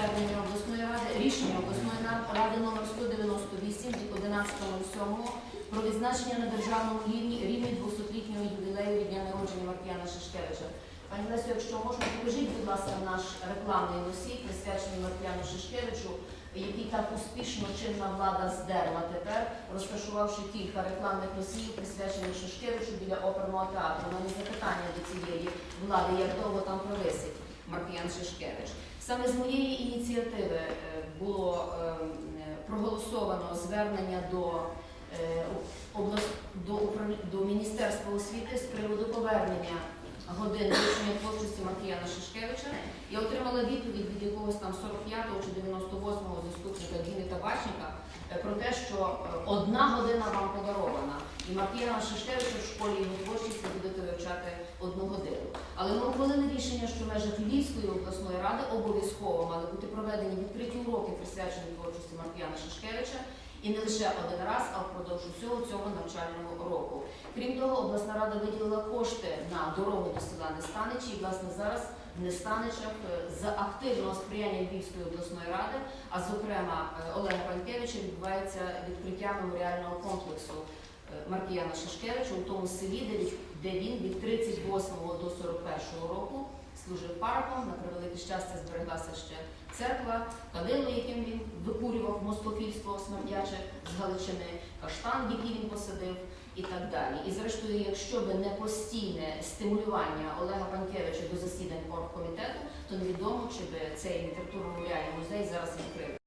звернення обласної ради, рішення обласної ради номер 198 від 11.07 про відзначення на державному рівні рівні 200-літнього ювілею від дня народження Маркіяна Шишкевича. Пані Лесю, якщо можна, покажіть, будь ласка, наш рекламний носій, присвячений Маркіяну Шишкевичу, який так успішно чинна влада здерла тепер, розташувавши кілька рекламних носіїв, присвячених Шишкевичу біля оперного театру. У мене запитання до цієї влади, як довго там провисить Маркіян Шишкевич. Саме з моєї ініціативи е, було е, е, проголосовано звернення до, до, до Міністерства освіти з приводу повернення годин вивчення творчості Маркіяна Шишкевича. Я отримала відповідь від якогось там 45-го чи 98-го заступника Діни Табачника про те, що одна година вам подарована, і Маркіяна Шишкевича в школі його творчості Але ми ухвалили рішення, що в межах Львівської обласної ради обов'язково мали бути проведені відкриті уроки, присвячені творчості Маркіяна Шишкевича, і не лише один раз, а впродовж усього цього навчального року. Крім того, обласна рада виділила кошти на дорогу до села Нестаничі, і власне зараз в Нестаничах е, за активного сприяння Львівської обласної ради, а зокрема е, Олега Панкевича, відбувається відкриття меморіального комплексу е, Маркіяна Шишкевича у тому селі, де він від 38 до 41 року служив парком. На превелике щастя збереглася ще церква, кадило, яким він викурював москофільство смердяче з Галичини, каштан, який він посадив, і так далі. І зрештою, якщо би не постійне стимулювання Олега Панкевича до засідань оргкомітету, то невідомо, чи би цей літературно-меморіальний музей зараз відкрив.